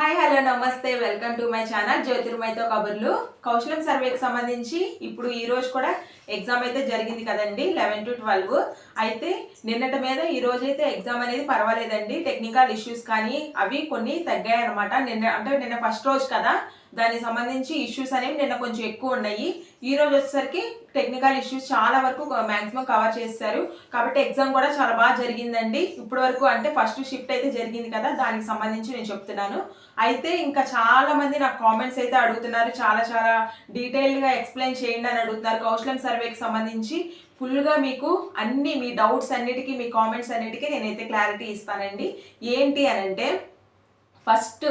Hi hello నమస్తే welcome to my channel జ్యోతిర్మయ్తో కబుర్లు. కౌశలం సర్వేకి సంబంధించి ఇప్పుడు ఈ రోజు కూడా ఎగ్జామ్ అయితే జరిగింది కదండి లెవెన్ టు ట్వెల్వ్. అయితే నిన్నటి మీద ఈ రోజు అయితే ఎగ్జామ్ అనేది పర్వాలేదండి. టెక్నికల్ ఇష్యూస్ కానీ అవి కొన్ని తగ్గాయి అనమాట నిన్న అంటే నిన్న ఫస్ట్ రోజు కదా. దానికి సంబంధించి ఇష్యూస్ అనేవి నిన్న కొంచెం ఎక్కువ ఉన్నాయి. ఈ రోజు వచ్చేసరికి టెక్నికల్ ఇష్యూస్ చాలా వరకు మ్యాక్సిమం కవర్ చేస్తారు. కాబట్టి ఎగ్జామ్ కూడా చాలా బాగా జరిగిందండి. ఇప్పటి వరకు అంటే ఫస్ట్ షిఫ్ట్ అయితే జరిగింది కదా దానికి సంబంధించి నేను చెప్తున్నాను. అయితే ఇంకా చాలా మంది నాకు కామెంట్స్ అయితే అడుగుతున్నారు. చాలా చాలా డీటెయిల్గా ఎక్స్ప్లెయిన్ చేయండి అని అడుగుతున్నారు. కౌశలం సర్వేకి సంబంధించి ఫుల్గా మీకు అన్ని మీ డౌట్స్ అన్నిటికీ మీ కామెంట్స్ అన్నిటికీ నేనైతే క్లారిటీ ఇస్తానండి. ఏంటి అని అంటే ఫస్ట్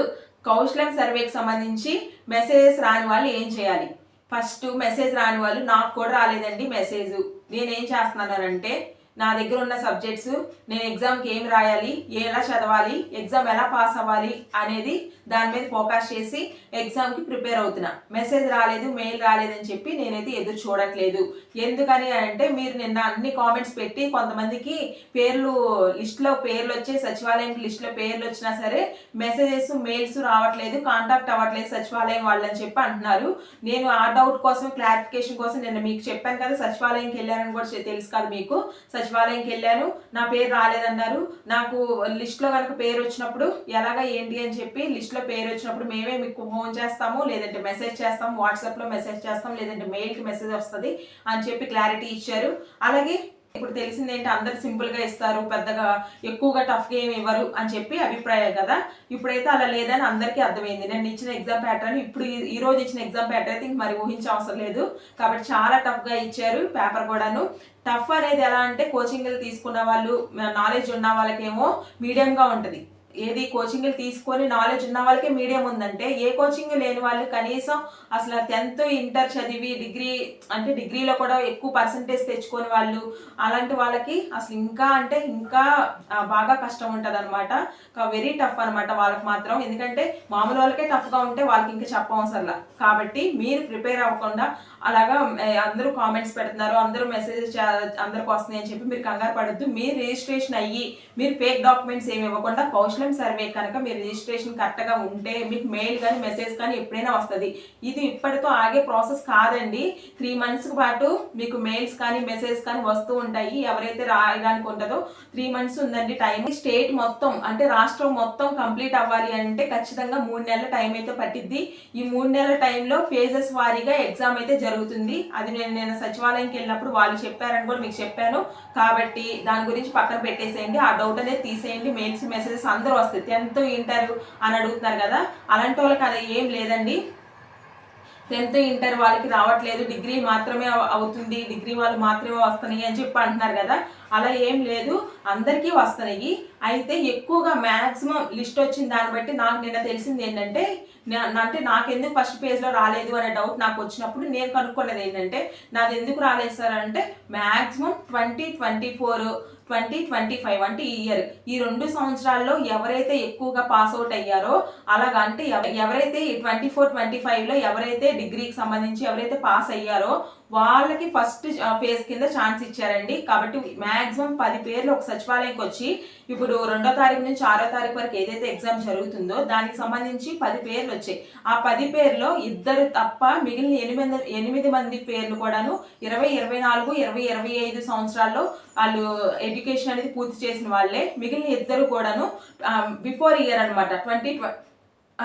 కౌశలం సర్వేకి సంబంధించి మెసేజెస్ రాని వాళ్ళు ఏం చేయాలి? ఫస్ట్ మెసేజ్ రాని వాళ్ళు నాకు కూడా రాలేదండి మెసేజ్. నేనేం చేస్తున్నానంటే నా దగ్గర ఉన్న సబ్జెక్ట్స్ నేను ఎగ్జామ్కి ఏం రాయాలి ఎలా చదవాలి ఎగ్జామ్ ఎలా పాస్ అవ్వాలి అనేది దాని మీద ఫోకస్ చేసి ఎగ్జామ్కి ప్రిపేర్ అవుతున్నా. మెసేజ్ రాలేదు మెయిల్ రాలేదని చెప్పి నేనైతే ఎదురు చూడట్లేదు. ఎందుకని అంటే మీరు నిన్న అన్ని కామెంట్స్ పెట్టి కొంతమందికి పేర్లు లిస్ట్లో పేర్లు వచ్చే సచివాలయం లిస్ట్లో పేర్లు వచ్చినా సరే మెసేజెస్ మెయిల్స్ రావట్లేదు కాంటాక్ట్ అవ్వట్లేదు సచివాలయం వాళ్ళని చెప్పి అంటున్నారు. నేను ఆ డౌట్ కోసం క్లారిఫికేషన్ కోసం నిన్న మీకు చెప్పాను కదా సచివాలయంకి వెళ్ళానని కూడా తెలుసు కదా మీకు. సచివాలయంకి వెళ్ళాను. నా పేరు రాలేదన్నారు. నాకు లిస్ట్లో కనుక పేరు వచ్చినప్పుడు ఎలాగ ఏంటి అని చెప్పి లిస్ట్లో పేరు వచ్చినప్పుడు మేమే మీకు ఫోన్ చేస్తాము లేదంటే మెసేజ్ చేస్తాం వాట్సాప్లో మెసేజ్ చేస్తాం లేదంటే మెయిల్కి మెసేజ్ వస్తుంది అని చెప్పి క్లారిటీ ఇచ్చారు. అలాగే ఇప్పుడు తెలిసింది ఏంటి? అందరు సింపుల్గా ఇస్తారు పెద్దగా ఎక్కువగా టఫ్గా ఏమి ఇవ్వరు అని చెప్పి అభిప్రాయం కదా. ఇప్పుడైతే అలా లేదని అందరికీ అర్థమైంది. నేను ఇచ్చిన ఎగ్జామ్ ప్యాటర్న్ ఇప్పుడు ఈ- రోజు ఇచ్చిన ఎగ్జామ్ ప్యాటర్న్ అయితే ఇంక మరి ఊహించే అవసరం లేదు. కాబట్టి చాలా టఫ్గా ఇచ్చారు పేపర్ కూడాను. టఫ్ అనేది ఎలా అంటే కోచింగ్లు తీసుకున్న వాళ్ళు నాలెడ్జ్ ఉన్న వాళ్ళకేమో మీడియంగా ఉంటుంది. ఏది కోచింగ్ తీసుకొని నాలెడ్జ్ ఉన్న వాళ్ళకే మీడియం ఉందంటే ఏ కోచింగ్ లేని వాళ్ళు కనీసం అసలు టెన్త్ ఇంటర్ చదివి డిగ్రీ అంటే డిగ్రీలో కూడా ఎక్కువ పర్సంటేజ్ తెచ్చుకొని వాళ్ళు అలాంటి వాళ్ళకి అసలు ఇంకా అంటే ఇంకా బాగా కష్టం ఉంటుంది అనమాట వెరీ టఫ్ అనమాట వాళ్ళకి మాత్రం. ఎందుకంటే మామూలు వాళ్ళకే టఫ్గా ఉంటే వాళ్ళకి ఇంకా చెప్పవసరంలా. కాబట్టి మీరు ప్రిపేర్ అవ్వకుండా అలాగా అందరూ కామెంట్స్ పెడుతున్నారు అందరూ మెసేజెస్ అందరికి వస్తున్నాయి అని చెప్పి మీరు కంగారు పడద్దు. మీరు రిజిస్ట్రేషన్ అయ్యి మీరు ఫేక్ డాక్యుమెంట్స్ ఏమి ఇవ్వకుండా కౌశల్ సర్వే కనుక మీరు రిజిస్ట్రేషన్ కరెక్ట్గా ఉంటే మీకు మెయిల్ కానీ మెసేజ్ కానీ ఎప్పుడైనా వస్తుంది. ఇది ఇప్పటితో ఆగే ప్రాసెస్ కాదండి. త్రీ మంత్స్ పాటు మీకు మెయిల్స్ కానీ మెసేజ్ కానీ వస్తూ ఉంటాయి. ఎవరైతే రాయడానికి ఉంటుందో త్రీ మంత్స్ ఉందండి టైం స్టేట్ మొత్తం అంటే రాష్ట్రం మొత్తం కంప్లీట్ అవ్వాలి అంటే ఖచ్చితంగా మూడు నెలల టైం అయితే పట్టిద్ది. ఈ మూడు నెలల టైంలో ఫేజెస్ వారీగా ఎగ్జామ్ అయితే జరుగుతుంది. అది నేను నేను సచివాలయంకి వెళ్ళినప్పుడు వాళ్ళు చెప్పారని కూడా మీకు చెప్పాను. కాబట్టి దాని గురించి పక్కన పెట్టేసేయండి. ఆ డౌట్ అనేది తీసేయండి. మెయిల్స్ మెసేజెస్ అందరూ వస్తాయి టెన్త్ ఇంటర్ అని అడుగుతున్నారు కదా అలాంటి వాళ్ళకి అది ఏం లేదండి. టెన్త్ ఇంటర్ వాళ్ళకి రావట్లేదు డిగ్రీ మాత్రమే అవుతుంది డిగ్రీ వాళ్ళు మాత్రమే వస్తున్నాయి అని చెప్పి అంటున్నారు కదా అలా ఏం లేదు. అందరికీ వస్తున్నాయి. అయితే ఎక్కువగా మ్యాక్సిమం లిస్ట్ వచ్చిన దాన్ని బట్టి నాకు నిన్న తెలిసింది ఏంటంటే నా- అంటే నాకెందుకు ఫస్ట్ పేజ్లో రాలేదు అనే డౌట్ నాకు వచ్చినప్పుడు నేను కనుక్కున్నది ఏంటంటే నాది ఎందుకు రాలేదు సార్ అంటే maximum twenty twenty four twenty twenty five అంటే ఈ ఇయర్ ఈ రెండు సంవత్సరాల్లో ఎవరైతే ఎక్కువగా పాస్ అవుట్ అయ్యారో అలాగా అంటే ఎవ- ఎవరైతే ట్వంటీ ఫోర్ ట్వంటీ ఫైవ్లో ఎవరైతే డిగ్రీకి సంబంధించి ఎవరైతే పాస్ అయ్యారో వాళ్ళకి ఫస్ట్ ఫేజ్ కింద ఛాన్స్ ఇచ్చారండి. కాబట్టి మ్యాక్సిమం పది పేర్లు ఒక సచివాలయంకి వచ్చి ఇప్పుడు ఇప్పుడు రెండో తారీఖు నుంచి ఆరో తారీఖు వరకు ఏదైతే ఎగ్జామ్ జరుగుతుందో దానికి సంబంధించి పది పేర్లు వచ్చాయి. ఆ పది పేర్లో ఇద్దరు తప్ప మిగిలిన ఎనిమిది ఎనిమిది మంది పేర్లు కూడాను ఇరవై ఇరవై నాలుగు ఇరవై ఇరవై ఐదు సంవత్సరాల్లో వాళ్ళు ఎడ్యుకేషన్ అనేది పూర్తి చేసిన వాళ్ళే. మిగిలిన ఇద్దరు కూడాను బిఫోర్ ఇయర్ అనమాట ట్వంటీ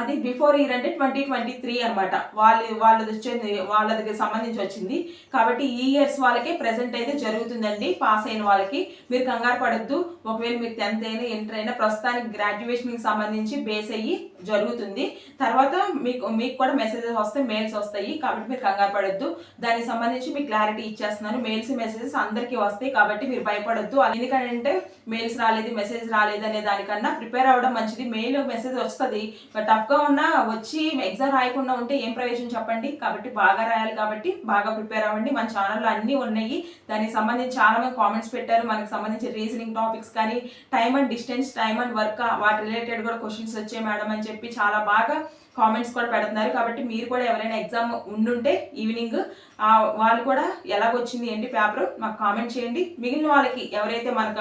అది బిఫోర్ ఇయర్ అంటే ట్వంటీ ట్వంటీ త్రీ అనమాట వాళ్ళు వాళ్ళది వచ్చింది వాళ్ళకి సంబంధించి వచ్చింది. కాబట్టి ఈ ఇయర్స్ వాళ్ళకే ప్రెసెంట్ అయితే జరుగుతుందండి. పాస్ అయిన వాళ్ళకి మీరు కంగారు పడద్దు. ఒకవేళ మీరు టెన్త్ అయినా ఇంటర్ అయినా ప్రస్తుతానికి గ్రాడ్యుయేషన్కి సంబంధించి బేస్ అయ్యి జరుగుతుంది. తర్వాత మీకు మీకు కూడా మెసేజెస్ వస్తాయి మెయిల్స్ వస్తాయి. కాబట్టి మీరు కంగారు పడద్దు. దానికి సంబంధించి మీకు క్లారిటీ ఇచ్చేస్తున్నాను. మెయిల్స్ మెసేజెస్ అందరికీ వస్తాయి. కాబట్టి మీరు భయపడద్దు. ఎందుకంటే మెయిల్స్ రాలేదు మెసేజ్ రాలేదు అనే దానికన్నా ప్రిపేర్ అవ్వడం మంచిది. మెయిల్ మెసేజ్ వస్తుంది. బట్ టఫ్గా ఉన్నా వచ్చి ఎగ్జామ్ రాయకుండా ఉంటే ఏం ప్రయోజనం చెప్పండి? కాబట్టి బాగా రాయాలి కాబట్టి బాగా ప్రిపేర్ అవ్వండి. మన ఛానల్లో అన్నీ ఉన్నాయి. దానికి సంబంధించి చాలామంది కామెంట్స్ పెట్టారు. మనకు సంబంధించి రీజనింగ్ టాపిక్స్ కానీ time and distance time and work వాటి రిలేటెడ్ కూడా క్వశ్చన్స్ వచ్చాయి మేడం అని చెప్పి చాలా బాగా కామెంట్స్ కూడా పెడుతున్నారు. కాబట్టి మీరు కూడా ఎవరైనా ఎగ్జామ్ ఉండుంటే ఈవినింగ్ వాళ్ళు కూడా ఎలాగొచ్చింది ఏంటి పేపర్ మాకు కామెంట్ చేయండి. మిగిలిన వాళ్ళకి ఎవరైతే మనకు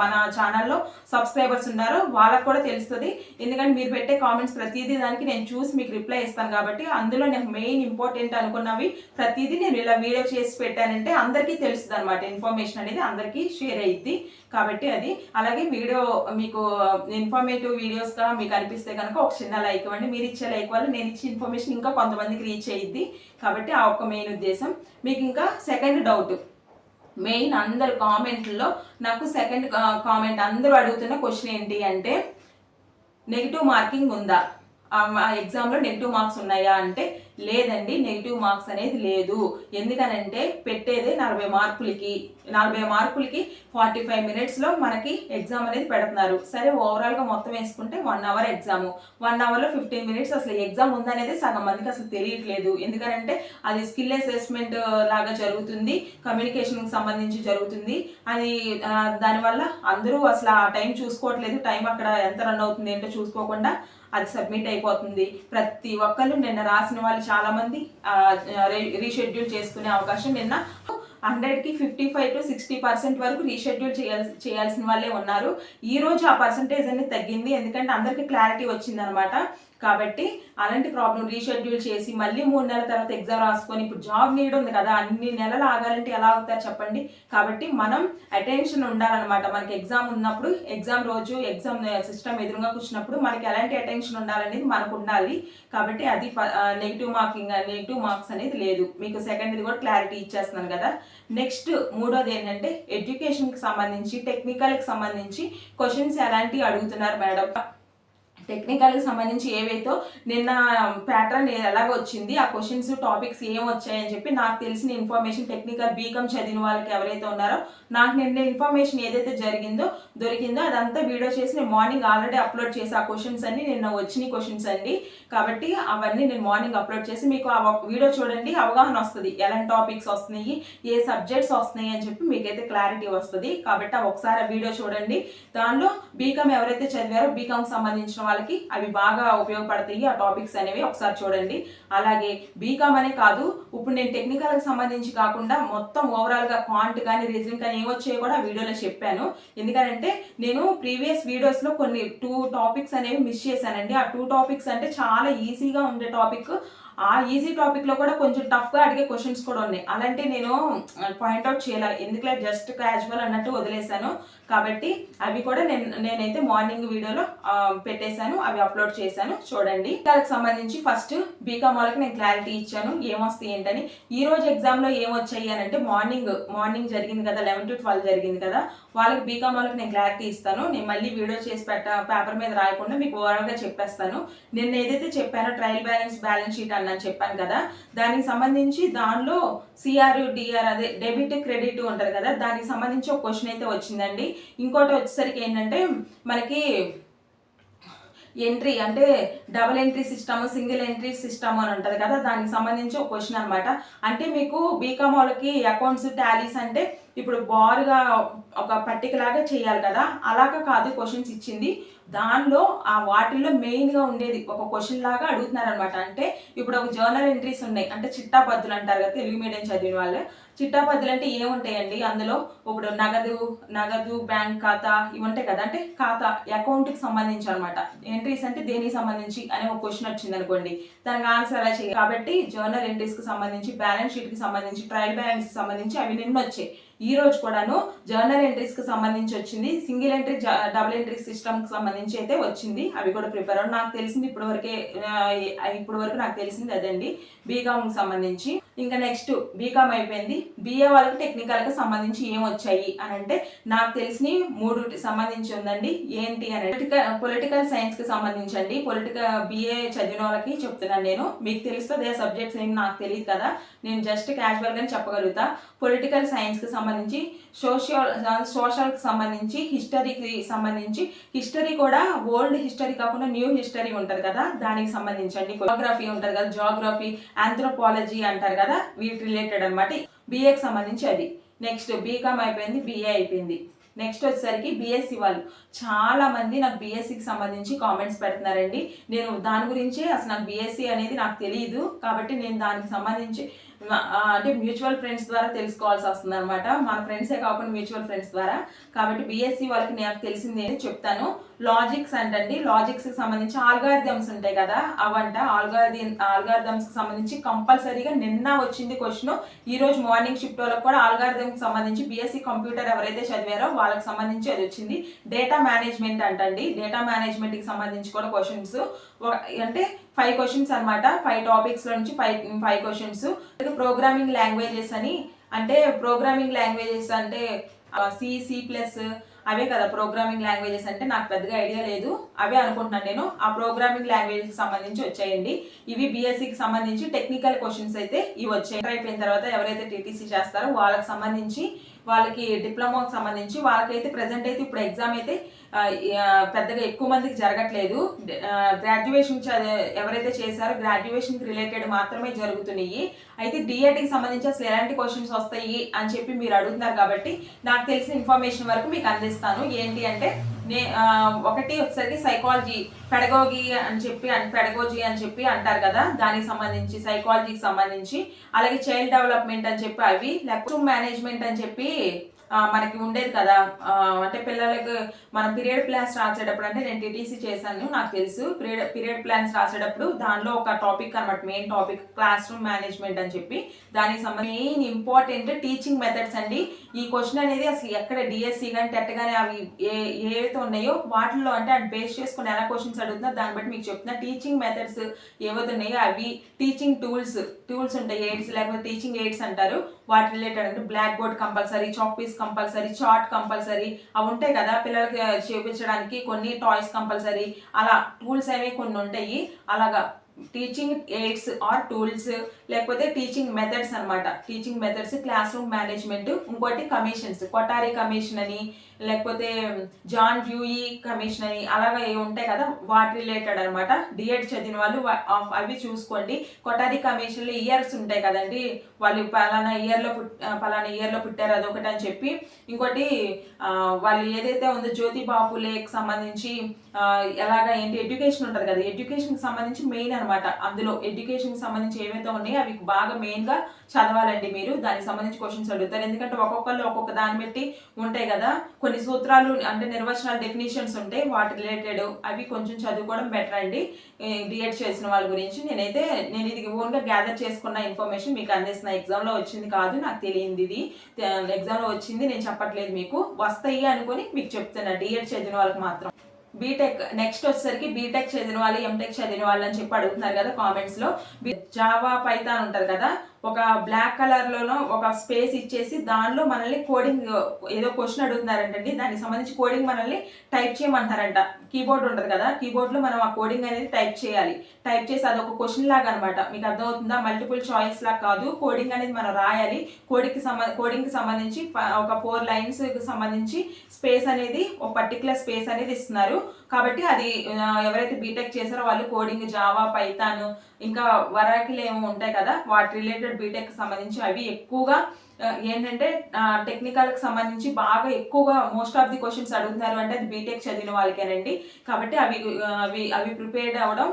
మన ఛానల్లో సబ్స్క్రైబర్స్ ఉన్నారో వాళ్ళకి కూడా తెలుస్తుంది. ఎందుకంటే మీరు పెట్టే కామెంట్స్ ప్రతిదీ దానికి నేను చూసి మీకు రిప్లై ఇస్తాను కాబట్టి అందులో నాకు మెయిన్ ఇంపార్టెంట్ అనుకున్నవి ప్రతిదీ నేను ఇలా వీడియో చేసి పెట్టానంటే అందరికీ తెలుస్తుంది అనమాట ఇన్ఫర్మేషన్ అనేది అందరికీ షేర్ అయ్యిద్ది కాబట్టి అది. అలాగే వీడియో మీకు ఇన్ఫర్మేటివ్ వీడియోస్గా మీకు అనిపిస్తే కనుక ఒక చిన్న లైక్ ఇవ్వండి. మీరు రీచ్ లైక్ వల్ల నేను ఇచ్చే ఇన్ఫర్మేషన్ ఇంకా కొంతమందికి రీచ్ అయ్యిద్ది కాబట్టి ఆ ఒక్క మెయిన్ ఉద్దేశం. మీకు ఇంకా సెకండ్ డౌట్ మెయిన్ అందరు కామెంట్లో నాకు సెకండ్ కామెంట్ అందరూ అడుగుతున్న క్వశ్చన్ ఏంటి అంటే నెగిటివ్ మార్కింగ్ ఉందా? ఎగ్జామ్లో నెగిటివ్ మార్క్స్ ఉన్నాయా అంటే లేదండి నెగిటివ్ మార్క్స్ అనేది లేదు. ఎందుకనంటే పెట్టేదే నలభై మార్కులకి నలభై మార్కులకి ఫార్టీ ఫైవ్ మినిట్స్లో మనకి ఎగ్జామ్ అనేది పెడుతున్నారు. సరే ఓవరాల్గా మొత్తం వేసుకుంటే వన్ అవర్ ఎగ్జామ్ వన్ అవర్లో ఫిఫ్టీన్ మినిట్స్ అసలు ఎగ్జామ్ ఉందనేది సగం మందికి అసలు తెలియట్లేదు. ఎందుకనంటే అది స్కిల్ అసెస్మెంట్ లాగా జరుగుతుంది కమ్యూనికేషన్కి సంబంధించి జరుగుతుంది. అది దానివల్ల అందరూ అసలు ఆ టైం చూసుకోవట్లేదు. టైం అక్కడ ఎంత రన్ అవుతుంది ఏంటో చూసుకోకుండా అది సబ్మిట్ అయిపోతుంది. ప్రతి ఒక్కళ్ళు నిన్న రాసిన వాళ్ళు చాలా మంది రీషెడ్యూల్ చేసుకునే అవకాశం నిన్న హండ్రెడ్కి fifty five to sixty percent వరకు రీషెడ్యూల్ చేయాల్సి చేయాల్సిన వాళ్ళే ఉన్నారు. ఈ రోజు ఆ పర్సంటేజ్ అనేది తగ్గింది. ఎందుకంటే అందరికీ క్లారిటీ వచ్చిందనమాట. కాబట్టి అలాంటి ప్రాబ్లం రీషెడ్యూల్ చేసి మళ్ళీ మూడు నెలల తర్వాత ఎగ్జామ్ రాసుకొని ఇప్పుడు జాబ్ నీడ్ ఉంది కదా అన్ని నెలలు ఆగాలంటే ఎలా అవుతారు చెప్పండి? కాబట్టి మనం అటెన్షన్ ఉండాలన్నమాట. మనకి ఎగ్జామ్ ఉన్నప్పుడు ఎగ్జామ్ రోజు ఎగ్జామ్ సిస్టమ్ ఎదురుగా కూర్చున్నప్పుడు మనకి ఎలాంటి అటెన్షన్ ఉండాలనేది మనకు ఉండాలి. కాబట్టి అది నెగిటివ్ మార్కింగ్ నెగిటివ్ మార్క్స్ అనేది లేదు. మీకు సెకండ్ ఇది కూడా క్లారిటీ ఇచ్చేస్తున్నాను కదా. నెక్స్ట్ మూడోది ఏంటంటే ఎడ్యుకేషన్కి సంబంధించి టెక్నికల్కి సంబంధించి క్వశ్చన్స్ ఎలాంటివి అడుగుతున్నారు మేడం? టెక్నికల్కి సంబంధించి ఏవైతే నిన్న um, ప్యాటర్న్ ఎలాగ వచ్చింది ఆ క్వశ్చన్స్ టాపిక్స్ ఏం వచ్చాయని చెప్పి నాకు తెలిసిన ఇన్ఫర్మేషన్ టెక్నికల్ బీకామ్ చదివిన వాళ్ళకి ఎవరైతే ఉన్నారో నాకు నిన్న ఇన్ఫర్మేషన్ ఏదైతే జరిగిందో దొరికిందో అదంతా వీడియో చేసి నేను మార్నింగ్ ఆల్రెడీ అప్లోడ్ చేసి ఆ క్వశ్చన్స్ అన్ని నిన్న వచ్చిన క్వశ్చన్స్ అండి. కాబట్టి అవన్నీ నేను మార్నింగ్ అప్లోడ్ చేసి మీకు ఆ వీడియో చూడండి అవగాహన వస్తుంది. ఎలాంటి టాపిక్స్ వస్తున్నాయి ఏ సబ్జెక్ట్స్ వస్తున్నాయి అని చెప్పి మీకైతే క్లారిటీ వస్తుంది. కాబట్టి ఒకసారి ఆ వీడియో చూడండి. దానిలో బీకామ్ ఎవరైతే చదివారో బీకామ్ సంబంధించిన వాళ్ళకి అవి బాగా ఉపయోగపడతాయి. ఆ టాపిక్స్ అనేవి ఒకసారి చూడండి. అలాగే బీకామ్ అనే కాదు ఇప్పుడు నేను టెక్నికల్కి సంబంధించి కాకుండా మొత్తం ఓవరాల్గా క్వాంట్ కానీ రీజనింగ్ కానీ ఏమొచ్చాయో కూడా ఆ వీడియోలో చెప్పాను. ఎందుకంటే నేను ప్రీవియస్ వీడియోస్లో కొన్ని టూ టాపిక్స్ అనేవి మిస్ చేశానండి. ఆ టూ టాపిక్స్ అంటే చాలా ఈజీగా ఉండే టాపిక్ ఆ ఈజీ టాపిక్లో కూడా కొంచెం టఫ్గా అడిగే క్వశ్చన్స్ కూడా ఉన్నాయి. అలాంటి నేను పాయింట్అవుట్ చేయాలి. ఎందుకంటే జస్ట్ క్యాజువల్ అన్నట్టు వదిలేశాను. కాబట్టి అవి కూడా నేను నేనైతే మార్నింగ్ వీడియోలో పెట్టేశాను అవి అప్లోడ్ చేశాను చూడండి. దానికి సంబంధించి ఫస్ట్ బీకామ్ వాళ్ళకి నేను క్లారిటీ ఇచ్చాను ఏమొస్తాయి ఏంటని. ఈ రోజు ఎగ్జామ్లో ఏమొచ్చాయి అని అంటే మార్నింగ్ మార్నింగ్ జరిగింది కదా లెవెన్ టు ట్వెల్వ్ జరిగింది కదా వాళ్ళకి బీకామ్ వాళ్ళకి నేను క్లారిటీ ఇస్తాను. నేను మళ్ళీ వీడియో చేసి పెట్ట పేపర్ మీద రాయకుండా మీకు ఓవరాల్గా చెప్పేస్తాను. నేను ఏదైతే చెప్పానో ట్రయల్ బ్యాలెన్స్ బ్యాలెన్స్ షీట్ అన్నాను చెప్పాను కదా దానికి సంబంధించి దానిలో C R D debit credit ఉంటుంది కదా దానికి సంబంధించి ఒక క్వశ్చన్ అయితే వచ్చిందండి. ఇంకోటి వచ్చేసరికి ఏంటంటే మనకి ఎంట్రీ అంటే double entry system single entry system అని ఉంటుంది కదా దానికి సంబంధించి ఒక క్వశ్చన్ అనమాట అంటే మీకు బీకామ్ వాళ్ళకి అకౌంట్స్ టాలీస్ అంటే ఇప్పుడు బారుగా ఒక పట్టికలాగా చేయాలి కదా అలాగా కాదు క్వశ్చన్స్ ఇచ్చింది. దానిలో ఆ వాటిల్లో మెయిన్గా ఉండేది ఒక క్వశ్చన్ లాగా అడుగుతున్నారు అనమాట అంటే ఇప్పుడు ఒక జర్నల్ ఎంట్రీస్ ఉన్నాయి. అంటే చిట్టాపద్దులు అంటారు కదా తెలుగు మీడియం చదివిన వాళ్ళు. చిట్టాపద్దులు అంటే ఏముంటాయండి? అందులో ఇప్పుడు నగదు నగదు బ్యాంక్ ఖాతా ఇవి ఉంటాయి కదా. అంటే ఖాతా అకౌంట్కి సంబంధించి అనమాట ఎంట్రీస్ అంటే దేనికి సంబంధించి అనే ఒక క్వశ్చన్ వచ్చింది అనుకోండి. దానికి ఆన్సర్ ఎలా చేయాలి? కాబట్టి జర్నల్ ఎంట్రీస్కి సంబంధించి బ్యాలెన్స్ షీట్కి సంబంధించి ట్రయల్ బ్యాలెన్స్కి సంబంధించి అవి నిన్న వచ్చాయి. ఈ రోజు కూడాను జర్నల్ ఎంట్రీస్కి సంబంధించి వచ్చింది. సింగిల్ ఎంట్రీ డబుల్ ఎంట్రీ సిస్టమ్కి సంబంధించి అయితే వచ్చింది. అవి కూడా ప్రిపేర్ అవ్వడం నాకు తెలిసింది. ఇప్పటి వరకే ఇప్పటి వరకు నాకు తెలిసింది అదండి. బీకామ్ సంబంధించి. ఇంకా నెక్స్ట్ బీకామ్ అయిపోయింది. బిఏ వాళ్ళకి టెక్నికల్కి సంబంధించి ఏం వచ్చాయి? అని అంటే నాకు తెలిసిన మూడు సంబంధించి ఉందండి. ఏంటి అని పొలిటికల్ పొలిటికల్ సైన్స్కి సంబంధించి అండి. పొలిటికల్ బిఏ చదివిన వాళ్ళకి చెప్తున్నాను నేను. మీకు తెలుస్తుంది ఏ సబ్జెక్ట్స్ ఏమి నాకు తెలియదు కదా. నేను జస్ట్ క్యాజువల్గా గానే చెప్పగలుగుతా. పొలిటికల్ సైన్స్కి సంబంధించి సోషల్ సోషల్కి సంబంధించి హిస్టరీకి సంబంధించి హిస్టరీ కూడా ఓల్డ్ హిస్టరీ కాకుండా న్యూ హిస్టరీ ఉంటుంది కదా. దానికి సంబంధించండి అండి. జోగ్రఫీ కదా. జోగ్రఫీ ఆంథ్రోపాలజీ అంటారు కదా? వీటి రిలేటెడ్ అనమాట బీఏకి సంబంధించి అది. నెక్స్ట్ బీకామ్ అయిపోయింది బిఏ అయిపోయింది. నెక్స్ట్ వచ్చేసరికి బీఎస్సీ వాళ్ళు చాలా మంది నాకు బీఎస్సీకి సంబంధించి కామెంట్స్ పెడుతున్నారండి. నేను దాని గురించే అసలు నాకు బీఎస్సీ అనేది నాకు తెలియదు కాబట్టి నేను దానికి సంబంధించి అంటే మ్యూచువల్ ఫ్రెండ్స్ ద్వారా తెలుసుకోవాల్సి వస్తుంది అనమాట మన ఫ్రెండ్సే కాకుండా మ్యూచువల్ ఫ్రెండ్స్ ద్వారా. కాబట్టి బీఎస్సీ వాళ్ళకి నాకు తెలిసింది ఏంటి చెప్తాను. లాజిక్స్ అంటండి. లాజిక్స్కి సంబంధించి ఆల్గారిథమ్స్ ఉంటాయి కదా. అవంట ఆల్గారిథి ఆల్గారిథమ్స్కి సంబంధించి కంపల్సరీగా నిన్న వచ్చింది క్వశ్చన్ ఈ రోజు మార్నింగ్ షిఫ్ట్ వాళ్ళకి కూడా ఆల్గారిథమ్కి సంబంధించి బీఎస్సీ కంప్యూటర్ ఎవరైతే చదివారో వాళ్ళకి సంబంధించి అది వచ్చింది. డేటా మేనేజ్మెంట్ అంటండి. డేటా మేనేజ్మెంట్కి సంబంధించి కూడా క్వశ్చన్స్ అంటే ఫైవ్ క్వశ్చన్స్ అనమాట ఫైవ్ టాపిక్స్లో నుంచి five five questions programming languages అని అంటే ప్రోగ్రామింగ్ లాంగ్వేజెస్ అంటే సి సి ప్లస్ అవే కదా ప్రోగ్రామింగ్ లాంగ్వేజెస్ అంటే నాకు పెద్దగా ఐడియా లేదు. అవే అనుకుంటున్నాను నేను. ఆ ప్రోగ్రామింగ్ లాంగ్వేజెస్కి సంబంధించి వచ్చాయండి. ఇవి బీఎస్సీకి సంబంధించి టెక్నికల్ క్వశ్చన్స్ అయితే ఇవి వచ్చాయి అయిపోయిన తర్వాత ఎవరైతే టీటీసీ చేస్తారో వాళ్ళకి సంబంధించి వాళ్ళకి డిప్లొమాకి సంబంధించి వాళ్ళకైతే ప్రజెంట్ అయితే ఇప్పుడు ఎగ్జామ్ అయితే పెద్దగా ఎక్కువ మందికి జరగట్లేదు. గ్రాడ్యుయేషన్ ఎవరైతే చేశారో గ్రాడ్యుయేషన్కి రిలేటెడ్ మాత్రమే జరుగుతున్నాయి. అయితే డిఎడ్కి సంబంధించి అసలు ఎలాంటి క్వశ్చన్స్ వస్తాయి అని చెప్పి మీరు అడుగుతున్నారు కాబట్టి నాకు తెలిసిన ఇన్ఫర్మేషన్ వరకు మీకు అందిస్తాను. ఏంటి అంటే నే ఒకటి వచ్చేసరికి సైకాలజీ పెడగోగి అని చెప్పి పెడగోజీ అని చెప్పి అంటారు కదా దానికి సంబంధించి సైకాలజీకి సంబంధించి అలాగే చైల్డ్ డెవలప్మెంట్ అని చెప్పి అవి లేకపోతే మేనేజ్మెంట్ అని చెప్పి మనకి ఉండేది కదా. అంటే పిల్లలకు మనం పీరియడ్ ప్లాన్స్ రాసేటప్పుడు అంటే నేను టీటీసీ చేశాను నాకు తెలుసు. పీరియడ్ పీరియడ్ ప్లాన్స్ రాసేటప్పుడు దానిలో ఒక టాపిక్ అనమాట main topic classroom management అని చెప్పి. దానికి సంబంధించి మెయిన్ ఇంపార్టెంట్ టీచింగ్ మెథడ్స్ అండి. ఈ క్వశ్చన్ అనేది అసలు ఎక్కడ డిఎస్సి కానీ టెట్ కానీ అవి ఏ ఏవైతే ఉన్నాయో వాటిల్లో అంటే అది బేస్ చేసుకుని ఎలా క్వశ్చన్స్ అడుగుతుందో దాన్ని బట్టి మీకు చెప్తున్నా. టీచింగ్ మెథడ్స్ ఏవైతే ఉన్నాయో అవి టీచింగ్ టూల్స్ టూల్స్ ఉంటాయి ఎయిడ్స్ లేకపోతే టీచింగ్ ఎయిడ్స్ అంటారు. వాటి రిలేటెడ్ అంటే blackboard compulsory chalk piece compulsory chart compulsory అవి ఉంటాయి కదా పిల్లలకి చేపించడానికి కొన్ని టాయ్స్ కంపల్సరీ అలా టూల్స్ అనేవి కొన్ని ఉంటాయి. అలాగా టీచింగ్ ఎయిడ్స్ ఆర్ టూల్స్ లేకపోతే టీచింగ్ మెథడ్స్ అనమాట teaching methods classroom management ఇంకోటి కమిషన్స్ కొటారి కమిషన్ అని లేకపోతే జాన్ డ్యూయి కమిషన్ అని అలాగా ఏ ఉంటాయి కదా వాటి రిలేటెడ్ అనమాట డిఎడ్ చదివిన వాళ్ళు అవి చూసుకోండి. కొటారి కమిషన్లో ఇయర్స్ ఉంటాయి కదండి. వాళ్ళు పలానా ఇయర్లో పుట్ పలానా ఇయర్లో పుట్టారు అదొకటి అని చెప్పి. ఇంకోటి వాళ్ళు ఏదైతే ఉందో జ్యోతి బాపులేకి సంబంధించి ఎలాగ ఎలాగా ఏంటి ఎడ్యుకేషన్ ఉంటుంది కదా ఎడ్యుకేషన్కి సంబంధించి మెయిన్ అనమాట అందులో ఎడ్యుకేషన్కి సంబంధించి ఏవైతే ఉన్నాయో అవి బాగా మెయిన్గా చదవాలండి మీరు. దానికి సంబంధించి క్వశ్చన్స్ అడుగుతారు. ఎందుకంటే ఒక్కొక్కళ్ళు ఒక్కొక్క దాన్ని బట్టి ఉంటాయి కదా. కొన్ని సూత్రాలు అంటే నిర్వచనాలు డెఫినేషన్స్ ఉంటాయి. వాటి రిలేటెడ్ అవి కొంచెం చదువుకోవడం బెటర్ అండి. డిఎడ్ చేసిన వాళ్ళ గురించి నేనైతే నేను ఇది ఓన్గా గ్యాదర్ చేసుకున్న ఇన్ఫర్మేషన్ మీకు అందిస్తున్న ఎగ్జామ్లో వచ్చింది కాదు. నాకు తెలియంది ఇది. ఎగ్జామ్లో వచ్చింది. నేను చెప్పట్లేదు మీకు. వస్తాయి అనుకుని మీకు చెప్తున్నా. డిఎడ్ చదివిన వాళ్ళకి మాత్రం. బీటెక్ నెక్స్ట్ వచ్చేసరికి బీటెక్ చదివిన వాళ్ళు ఎంటెక్ చదివిన వాళ్ళు అని చెప్పి అడుగుతున్నారు కదా కామెంట్స్లో. జావా పైథాన్ ఉంటుంది కదా ఒక బ్లాక్ కలర్ లోనో ఒక స్పేస్ ఇచ్చేసి దానిలో మనల్ని కోడింగ్ ఏదో క్వశ్చన్ అడుగుతున్నారంటండి. దానికి సంబంధించి కోడింగ్ మనల్ని టైప్ చేయమంటారంట. కీబోర్డ్ ఉంటుంది కదా కీబోర్డ్లో మనం ఆ కోడింగ్ అనేది టైప్ చేయాలి. టైప్ చేసి అది ఒక క్వశ్చన్ లాగా అనమాట మీకు అర్థమవుతుందా? మల్టిపుల్ చాయిస్ లాగా కాదు. కోడింగ్ అనేది మనం రాయాలి. కోడింగ్కి సంబంధ కోడింగ్కి సంబంధించి ఒక ఫోర్ లైన్స్కి సంబంధించి స్పేస్ అనేది ఒక పర్టికులర్ స్పేస్ అనేది ఇస్తున్నారు. కాబట్టి అది ఎవరైతే బీటెక్ చేశారో వాళ్ళు కోడింగ్ జావా పైథాన్ ఇంకా వరాకిలు ఏమో ఉంటాయి కదా వాటి రిలేటెడ్ బీటెక్ సంబంధించి అవి ఎక్కువగా ఏంటంటే టెక్నికల్కి సంబంధించి బాగా ఎక్కువగా మోస్ట్ ఆఫ్ ది క్వశ్చన్స్ అడుగుతున్నారు అంటే అది బీటెక్ చదివిన వాళ్ళకేనండి. కాబట్టి అవి అవి అవి ప్రిపేర్ అవడం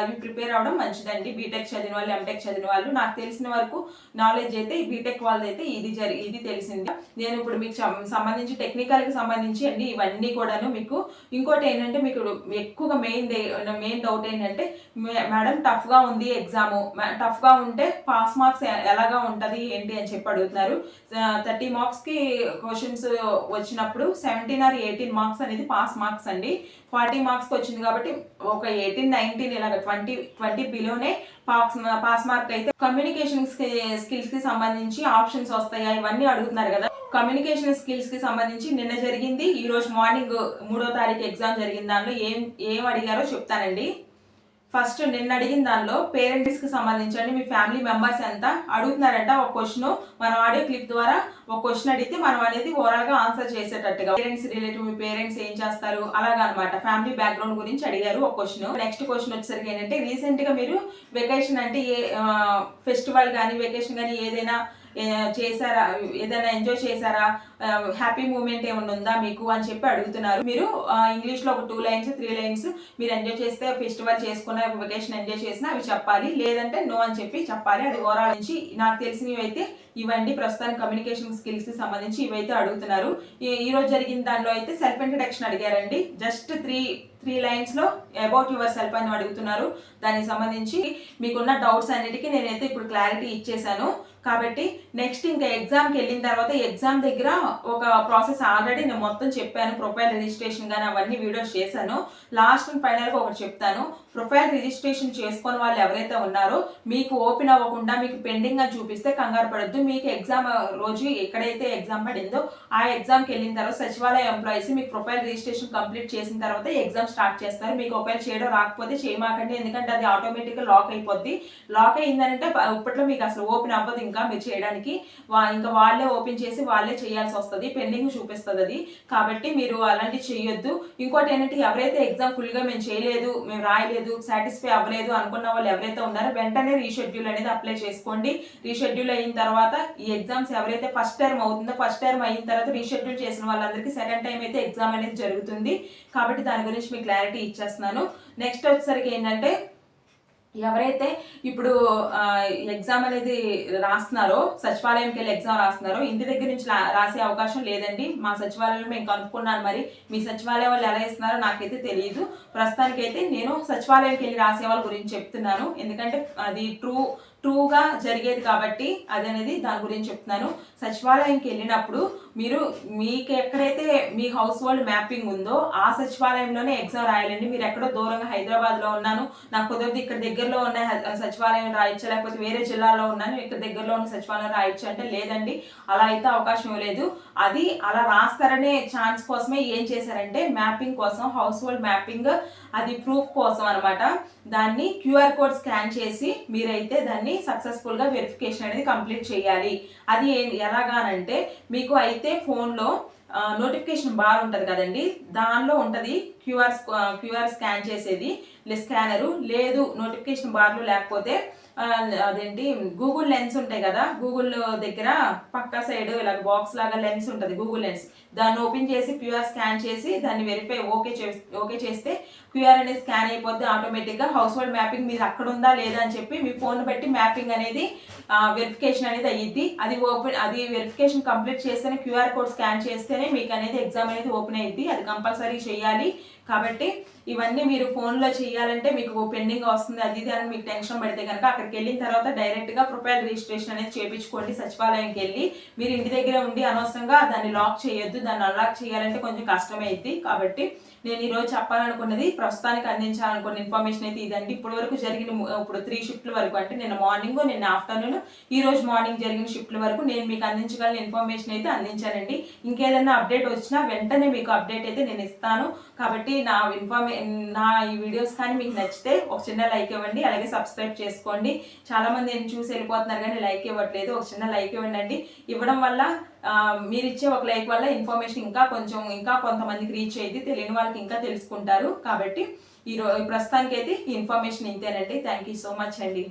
అవి ప్రిపేర్ అవడం మంచిదండి. బీటెక్ చదివిన వాళ్ళు ఎంటెక్ చదివిన వాళ్ళు. నాకు తెలిసిన వరకు నాలెడ్జ్ అయితే బీటెక్ బీటెక్ వాళ్ళదైతే ఇది జరి ఇది తెలిసింది. నేను ఇప్పుడు మీకు సంబంధించి టెక్నికల్కి సంబంధించి అండి ఇవన్నీ కూడాను మీకు ఇంకోటి ఏంటంటే మీకు ఎక్కువగా మెయిన్ మెయిన్ డౌట్ ఏంటంటే మేడం టఫ్గా ఉంది ఎగ్జామ్ టఫ్గా ఉంటే పాస్ మార్క్స్ ఎలాగా ఉంటుంది ఏంటి అని చెప్పి అడుగుతున్నారు. థర్టీ మార్క్స్కి క్వశ్చన్స్ వచ్చినప్పుడు సెవెంటీన్ ఆర్ ఎయిటీన్ మార్క్స్ అనేది పాస్ మార్క్స్ అండి. ఫార్టీ మార్క్స్ వచ్చింది కాబట్టి ఒక ఎయిటీన్ నైన్టీన్ ఇలాగ ట్వంటీ ట్వంటీ బిలోనే పాస్ పాస్ మార్క్ అయితే కమ్యూనికేషన్ స్కిల్స్కి సంబంధించి ఆప్షన్స్ వస్తాయా? ఇవన్నీ అడుగుతున్నారు కదా. కమ్యూనికేషన్ స్కిల్స్కి సంబంధించి నిన్న జరిగింది. ఈరోజు మార్నింగ్ మూడో తారీఖు ఎగ్జామ్ జరిగిన దానిలో ఏం ఏం అడిగారో చెప్తానండి. ఫస్ట్ నిన్న అడిగిన దానిలో పేరెంట్స్కి సంబంధించండి మీ ఫ్యామిలీ మెంబర్స్ ఎంత? అడుగుతున్నారంట ఒక క్వశ్చన్ మన ఆడియో క్లిప్ ద్వారా ఒక క్వశ్చన్ అడిగితే మనం అనేది ఓవరాల్గా ఆన్సర్ చేసేటట్టుగా. పేరెంట్స్ రిలేటివ్ మీ పేరెంట్స్ ఏం చేస్తారు? అలాగనమాట. ఫ్యామిలీ బ్యాక్గ్రౌండ్ గురించి అడిగారు ఒక క్వశ్చన్ నెక్స్ట్ క్వశ్చన్ వచ్చేసరికి ఏంటంటే రీసెంట్గా మీరు వెకేషన్ అంటే ఏ ఫెస్టివల్ కానీ వెకేషన్ కానీ ఏదైనా చేశారా? ఏదైనా ఎంజాయ్ చేశారా? హ్యాపీ మూమెంట్ ఏమైనా ఉందా మీకు అని చెప్పి అడుగుతున్నారు. మీరు ఇంగ్లీష్లో ఒక టూ లైన్స్ త్రీ లైన్స్ మీరు ఎంజాయ్ చేస్తే ఫెస్టివల్ చేసుకున్న వెకేషన్ ఎంజాయ్ చేసినా అవి చెప్పాలి. లేదంటే నో అని చెప్పి చెప్పాలి. అది ఓవరాల్ నుంచి నాకు తెలిసినవి అయితే ఇవండి ప్రస్తుతానికి కమ్యూనికేషన్ స్కిల్స్కి సంబంధించి ఇవైతే అడుగుతున్నారు. ఈ- ఈ రోజు జరిగిన దానిలో అయితే సెల్ఫ్ ఇంట్రడక్షన్ అడిగారండి. జస్ట్ త్రీ త్రీ లైన్స్లో అబౌట్ యువర్ సెల్ఫ్ అని అడుగుతున్నారు. దానికి సంబంధించి మీకున్న డౌట్స్ అన్నిటికీ నేనైతే ఇప్పుడు క్లారిటీ ఇచ్చేసాను కాబట్టి నెక్స్ట్ ఇంకా ఎగ్జామ్కి వెళ్ళిన తర్వాత ఎగ్జామ్ దగ్గర ఒక ప్రాసెస్ ఆల్రెడీ నేను మొత్తం చెప్పాను. ప్రొఫైల్ రిజిస్ట్రేషన్ కానీ అవన్నీ వీడియోస్ చేశాను. లాస్ట్ అండ్ ఫైనల్గా ఒకటి చెప్తాను. ప్రొఫైల్ రిజిస్ట్రేషన్ చేసుకొని వాళ్ళు ఎవరైతే ఉన్నారో మీకు ఓపెన్ అవ్వకుండా మీకు పెండింగ్గా చూపిస్తే కంగారు పడద్దు. మీకు ఎగ్జామ్ రోజు ఎక్కడైతే ఎగ్జామ్ పడిందో ఆ ఎగ్జామ్కి వెళ్ళిన తర్వాత సచివాలయ ఎంప్లాయీస్ మీకు ప్రొఫైల్ రిజిస్ట్రేషన్ కంప్లీట్ చేసిన తర్వాత ఎగ్జామ్ స్టార్ట్ చేస్తారు. మీకు ఒకవేళ చేయడం రాకపోతే చేయమాకండి. ఎందుకంటే అది ఆటోమేటిక్గా లాక్ అయిపోద్ది. లాక్ అయిందంటే ఇప్పట్లో మీకు అసలు ఓపెన్ అవ్వదు ఇంకా మీరు చేయడానికి. ఇంకా వాళ్ళే ఓపెన్ చేసి వాళ్ళే చేయాల్సి వస్తుంది. పెండింగ్ చూపిస్తుంది అది. కాబట్టి మీరు అలాంటివి చేయొద్దు. ఇంకోటి ఏంటంటే ఎవరైతే ఎగ్జామ్ ఫుల్గా మేము చేయలేదు మేము రాయలేదు సాటిస్ఫై అవ్వలేదు అనుకున్న వాళ్ళు ఎవరైతే ఉన్నారో వెంటనే రీషెడ్యూల్ అనేది అప్లై చేసుకోండి. రీషెడ్యూల్ అయిన తర్వాత ఈ ఎగ్జామ్స్ ఎవరైతే ఫస్ట్ టర్మ్ అవుతుందో ఫస్ట్ టర్మ్ అయిన తర్వాత రీషెడ్యూల్ చేసిన వాళ్ళందరికీ సెకండ్ టైం అయితే ఎగ్జామ్ అనేది జరుగుతుంది. కాబట్టి దాని గురించి మీకు క్లారిటీ ఇచ్చేస్తున్నాను. నెక్స్ట్ వచ్చేసరికి ఏంటంటే ఎవరైతే ఇప్పుడు ఎగ్జామ్ అనేది రాస్తున్నారో సచివాలయంకి వెళ్ళి ఎగ్జామ్ రాస్తున్నారో ఇంటి దగ్గర నుంచి రా- రాసే అవకాశం లేదండి. మా సచివాలయంలో మేము కనుక్కున్నాను మరి. మీ సచివాలయం వాళ్ళు ఎలా ఇస్తున్నారో నాకైతే తెలియదు ప్రస్తుతానికైతే నేను సచివాలయంకి వెళ్ళి రాసే వాళ్ళ గురించి చెప్తున్నాను. ఎందుకంటే అది ట్రూ ట్రూగా జరిగేది కాబట్టి అదనేది దాని గురించి చెప్తున్నాను. సచివాలయంకి వెళ్ళినప్పుడు మీరు మీకు ఎక్కడైతే మీ హౌస్ హోల్డ్ మ్యాపింగ్ ఉందో ఆ సచివాలయంలోనే ఎగ్జామ్ రాయాలండి. మీరు ఎక్కడో దూరంగా హైదరాబాద్లో ఉన్నాను. నాకు కుదరదు ఇక్కడ దగ్గరలో ఉన్న సచివాలయం రాయొచ్చా? లేకపోతే వేరే జిల్లాలో ఉన్నాను. ఇక్కడ దగ్గరలో ఉన్న సచివాలయం రాయొచ్చు అంటే లేదండి. అలా అయితే అవకాశం లేదు. అది అలా రాస్తారనే ఛాన్స్ కోసమే ఏం చేశారంటే మ్యాపింగ్ కోసం హౌస్ హోల్డ్ మ్యాపింగ్ అది ప్రూఫ్ కోసం అనమాట దాన్ని క్యూఆర్ కోడ్ స్కాన్ చేసి మీరైతే దాన్ని సక్సెస్ఫుల్గా వెరిఫికేషన్ అనేది కంప్లీట్ చేయాలి. అది ఎలాగానంటే మీకు అయితే ఫోన్లో నోటిఫికేషన్ బార్ ఉంటుంది కదండి. దానిలో ఉంటుంది క్యూఆర్ క్యూఆర్ స్కాన్ చేసేది స్కానరు. లేదు నోటిఫికేషన్ బార్లు లేకపోతే అదేంటి? గూగుల్ లెన్స్ ఉంటాయి కదా? గూగుల్ దగ్గర పక్క సైడ్ ఇలా బాక్స్ లాగా లెన్స్ ఉంటుంది గూగుల్ లెన్స్ దాన్ని ఓపెన్ చేసి క్యూఆర్ స్కాన్ చేసి దాన్ని వెరిఫై ఓకే చే ఓకే చేస్తే క్యూఆర్ అనేది స్కాన్ అయిపోద్ది ఆటోమేటిక్గా హౌస్ హోల్డ్ మ్యాపింగ్ మీరు అక్కడ ఉందా లేదా అని చెప్పి మీ ఫోన్ బట్టి మ్యాపింగ్ అనేది వెరిఫికేషన్ అనేది అయ్యిద్ది అది ఓపెన్ అది వెరిఫికేషన్ కంప్లీట్ చేస్తేనే క్యూఆర్ కోడ్ స్కాన్ చేస్తేనే మీకు అనేది ఎగ్జామ్ అనేది ఓపెన్ అయ్యిద్ది అది కంపల్సరీ చేయాలి. కాబట్టి ఇవన్నీ మీరు ఫోన్లో చేయాలంటే మీకు పెండింగ్ వస్తుంది. అది ఇది అని మీకు టెన్షన్ పడితే కనుక అక్కడికి వెళ్ళిన తర్వాత డైరెక్ట్గా ప్రొఫైల్ రిజిస్ట్రేషన్ అనేది చేయించుకోండి సచివాలయంకి వెళ్ళి. మీరు ఇంటి దగ్గర ఉండి అనవసరంగా దాన్ని లాక్ చేయొద్దు దాన్ని అన్లాక్ చేయాలంటే కొంచెం కష్టమైద్ది. కాబట్టి నేను ఈరోజు చెప్పాలనుకున్నది ప్రస్తుతానికి అందించాలనుకున్న ఇన్ఫర్మేషన్ అయితే ఇదండి. ఇప్పటి వరకు జరిగిన ము- ఇప్పుడు త్రీ షిఫ్ట్ల వరకు అంటే నిన్న మార్నింగ్ నిన్న ఆఫ్టర్నూన్ ఈ రోజు మార్నింగ్ జరిగిన షిఫ్ట్ల వరకు నేను మీకు అందించగలిగిన ఇన్ఫర్మేషన్ అయితే అందించానండి. ఇంకేదైనా అప్డేట్ వచ్చినా వెంటనే మీకు అప్డేట్ అయితే నేను ఇస్తాను. కాబట్టి నా ఇన్ఫర్మే నా ఈ వీడియోస్ కానీ మీకు నచ్చితే ఒక చిన్న లైక్ ఇవ్వండి అలాగే సబ్స్క్రైబ్ చేసుకోండి. చాలా మంది నేను చూసి వెళ్ళిపోతున్నారు కానీ లైక్ ఇవ్వట్లేదు. ఒక చిన్న లైక్ ఇవ్వండి అండి ఇవ్వడం వల్ల మీరు ఇచ్చే ఒక లైక్ వల్ల ఇన్ఫర్మేషన్ ఇంకా కొంచెం ఇంకా కొంతమందికి రీచ్ అయ్యింది తెలియని వాళ్ళకి ఇంకా తెలుసుకుంటారు. కాబట్టి ఈ ప్రస్తుతానికైతే ఈ ఇన్ఫర్మేషన్ ఇంతేనండి. థ్యాంక్ యూ సో మచ్ అండి.